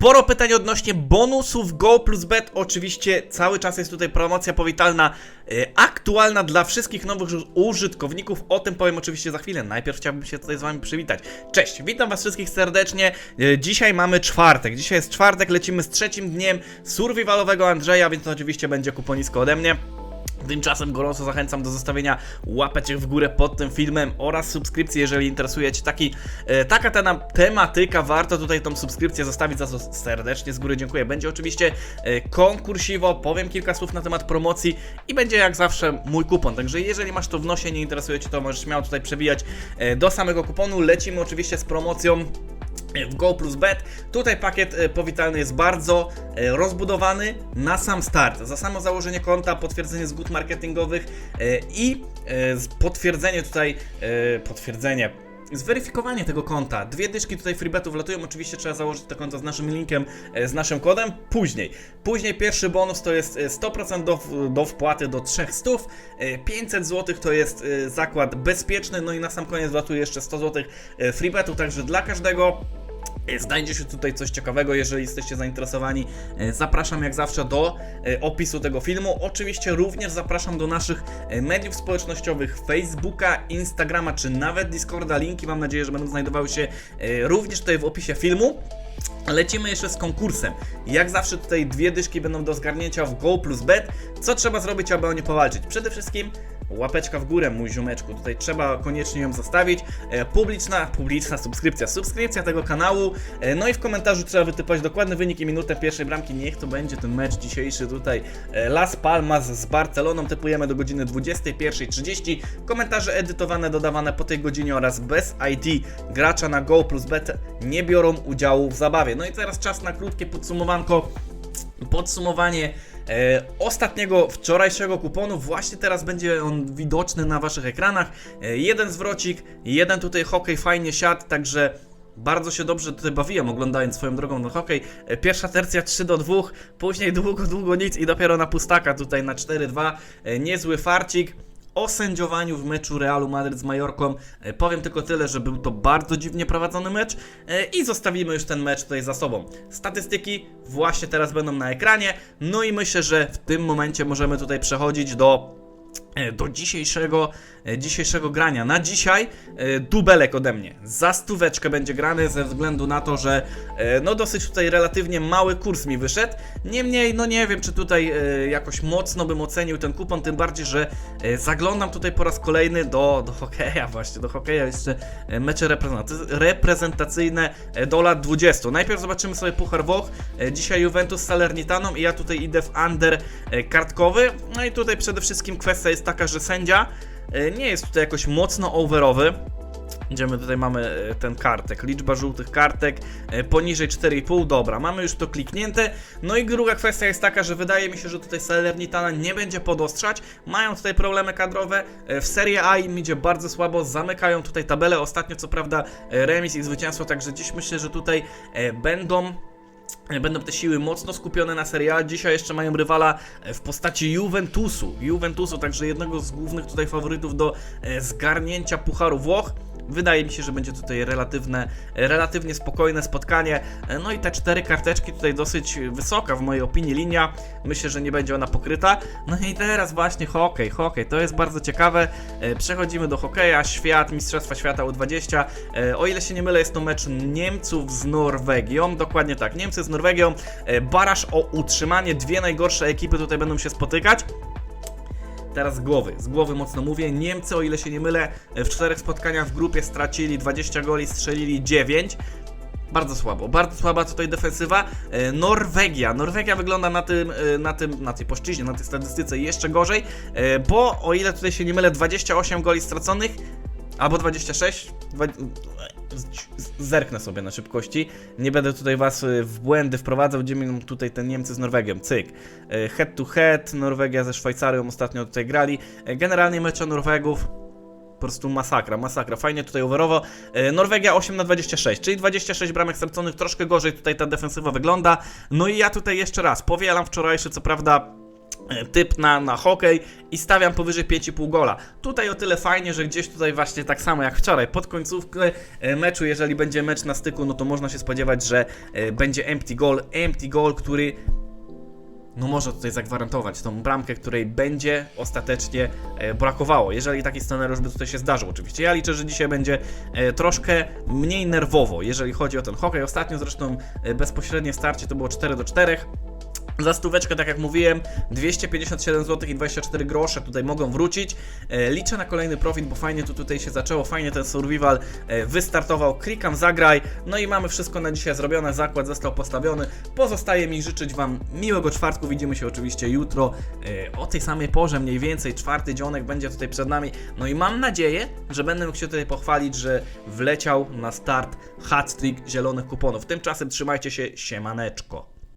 Sporo pytań odnośnie bonusów Go plus Bet. Oczywiście cały czas jest tutaj promocja powitalna, e, aktualna dla wszystkich nowych uż- użytkowników. O tym powiem oczywiście za chwilę. Najpierw chciałbym się tutaj z Wami przywitać. Cześć, witam Was wszystkich serdecznie. E, Dzisiaj mamy czwartek. Dzisiaj jest czwartek, lecimy z trzecim dniem survivalowego Andrzeja, więc oczywiście będzie kuponisko ode mnie. Tymczasem gorąco zachęcam do zostawienia łapeczek w górę pod tym filmem oraz subskrypcji, jeżeli interesuje Cię taki, e, taka ta tematyka. Warto tutaj tą subskrypcję zostawić, za co serdecznie z góry dziękuję. Będzie oczywiście e, konkursiwo, powiem kilka słów na temat promocji i będzie jak zawsze mój kupon. Także jeżeli masz to w nosie, nie interesuje Cię to, możesz śmiało tutaj przebijać e, do samego kuponu. Lecimy oczywiście z promocją w Go plus Bet. Tutaj pakiet e, powitalny jest bardzo e, rozbudowany na sam start. Za samo założenie konta, potwierdzenie zgód marketingowych e, i potwierdzenie tutaj, potwierdzenie. Zweryfikowanie tego konta. Dwie dyszki tutaj freebetów latują. Oczywiście trzeba założyć to konto z naszym linkiem, e, z naszym kodem. Później. Później pierwszy bonus to jest e, 100% do, do wpłaty do 300. e, 500 zł to jest e, zakład bezpieczny. No i na sam koniec latuje jeszcze 100 zł e, freebetu. Także dla każdego E, Znajdzie się tutaj coś ciekawego, jeżeli jesteście zainteresowani. e, Zapraszam jak zawsze do e, opisu tego filmu. Oczywiście również zapraszam do naszych e, mediów społecznościowych Facebooka, Instagrama czy nawet Discorda. Linki mam nadzieję, że będą znajdowały się e, również tutaj w opisie filmu. Lecimy jeszcze z konkursem. Jak zawsze tutaj dwie dyszki będą do zgarnięcia w Go plus Bet. Co trzeba zrobić, aby o nie powalczyć? Przede wszystkim łapeczka w górę, mój ziomeczku. Tutaj trzeba koniecznie ją zostawić. E, publiczna, publiczna subskrypcja, subskrypcja tego kanału. E, no i w komentarzu trzeba wytypować dokładny wynik i minutę pierwszej bramki. Niech to będzie ten mecz dzisiejszy tutaj. E, Las Palmas z Barceloną. Typujemy do godziny 21.30. Komentarze edytowane, dodawane po tej godzinie oraz bez ID gracza na Go plus Bet nie biorą udziału w zabawie. No i teraz czas na krótkie podsumowanko podsumowanie e, ostatniego wczorajszego kuponu. Właśnie teraz będzie on widoczny na waszych ekranach. E, jeden zwrocik, jeden tutaj hokej fajnie siadł, także bardzo się dobrze tutaj bawiłem oglądając swoją drogą ten hokej. E, Pierwsza tercja 3 do 2, później długo, długo nic i dopiero na pustaka tutaj na 4-2. E, Niezły farcik o sędziowaniu w meczu Realu Madryt z Majorką. E, Powiem tylko tyle, że był to bardzo dziwnie prowadzony mecz e, i zostawimy już ten mecz tutaj za sobą. Statystyki właśnie teraz będą na ekranie, no i myślę, że w tym momencie możemy tutaj przechodzić do do dzisiejszego, e, dzisiejszego grania. Na dzisiaj e, dubelek ode mnie. Za stóweczkę będzie grany ze względu na to, że e, no dosyć tutaj relatywnie mały kurs mi wyszedł. Niemniej, no nie wiem, czy tutaj e, jakoś mocno bym ocenił ten kupon, tym bardziej, że e, zaglądam tutaj po raz kolejny do, do hokeja właśnie, do hokeja jeszcze e, mecze reprezentacy- reprezentacyjne e, do lat 20. Najpierw zobaczymy sobie Puchar Włoch, e, dzisiaj Juventus z Salernitaną i ja tutaj idę w under e, kartkowy. No i tutaj przede wszystkim kwestia jest taka, że sędzia e, nie jest tutaj jakoś mocno overowy. Idziemy, tutaj mamy e, ten kartek, liczba żółtych kartek e, poniżej 4,5, dobra, mamy już to kliknięte. No i druga kwestia jest taka, że wydaje mi się, że tutaj Salernitana nie będzie podostrzać, mają tutaj problemy kadrowe, w Serie A im idzie bardzo słabo, zamykają tutaj tabelę, ostatnio co prawda remis i zwycięstwo, także dziś myślę, że tutaj będą Będą te siły mocno skupione na Serie A. Dzisiaj jeszcze mają rywala e, w postaci Juventusu. Juventusu, także jednego z głównych tutaj faworytów do e, zgarnięcia Pucharu Włoch. Wydaje mi się, że będzie tutaj relatywne, relatywnie spokojne spotkanie. No i te cztery karteczki tutaj dosyć wysoka w mojej opinii linia. Myślę, że nie będzie ona pokryta. No i teraz właśnie hokej, hokej, to jest bardzo ciekawe. E, Przechodzimy do hokeja, świat, Mistrzostwa Świata U20. E, O ile się nie mylę, jest to mecz Niemców z Norwegią. Dokładnie tak, Niemcy z Norwegią. E, Baraż o utrzymanie, dwie najgorsze ekipy tutaj będą się spotykać. Teraz z głowy, z głowy mocno mówię. Niemcy, o ile się nie mylę, w czterech spotkaniach w grupie stracili 20 goli, strzelili 9. Bardzo słabo, bardzo słaba tutaj defensywa. E, Norwegia. Norwegia wygląda na tym, e, na tym, na tej płaszczyźnie, na tej statystyce jeszcze gorzej, e, bo o ile tutaj się nie mylę, 28 goli straconych, albo 26, dwa, z- zerknę sobie na szybkości. Nie będę tutaj was e, w błędy wprowadzał, gdzie miną tutaj te Niemcy z Norwegią. Cyk. E, Head to head, Norwegia ze Szwajcarią ostatnio tutaj grali. E, Generalnie mecze Norwegów po prostu masakra, masakra. Fajnie tutaj overowo. Norwegia 8 na 26, czyli 26 bramek straconych, troszkę gorzej tutaj ta defensywa wygląda. No i ja tutaj jeszcze raz powielam wczorajszy, co prawda typ na, na hokej i stawiam powyżej 5,5 gola. Tutaj o tyle fajnie, że gdzieś tutaj właśnie tak samo jak wczoraj, pod końcówkę e, meczu, jeżeli będzie mecz na styku, no to można się spodziewać, że e, będzie empty goal, empty goal, który no może tutaj zagwarantować tą bramkę, której będzie ostatecznie e, brakowało, jeżeli taki scenariusz by tutaj się zdarzył oczywiście. Ja liczę, że dzisiaj będzie e, troszkę mniej nerwowo, jeżeli chodzi o ten hokej. Ostatnio zresztą e, bezpośrednie starcie to było 4 do 4. Za stóweczkę, tak jak mówiłem, 257 zł i 24 grosze tutaj mogą wrócić. E, liczę na kolejny profit, bo fajnie to tutaj się zaczęło, fajnie ten survival e, wystartował. Klikam zagraj, no i mamy wszystko na dzisiaj zrobione, zakład został postawiony. Pozostaje mi życzyć Wam miłego czwartku, widzimy się oczywiście jutro e, o tej samej porze, mniej więcej, czwarty dzionek będzie tutaj przed nami. No i mam nadzieję, że będę mógł się tutaj pochwalić, że wleciał na start hat-trick zielonych kuponów. Tymczasem trzymajcie się, siemaneczko.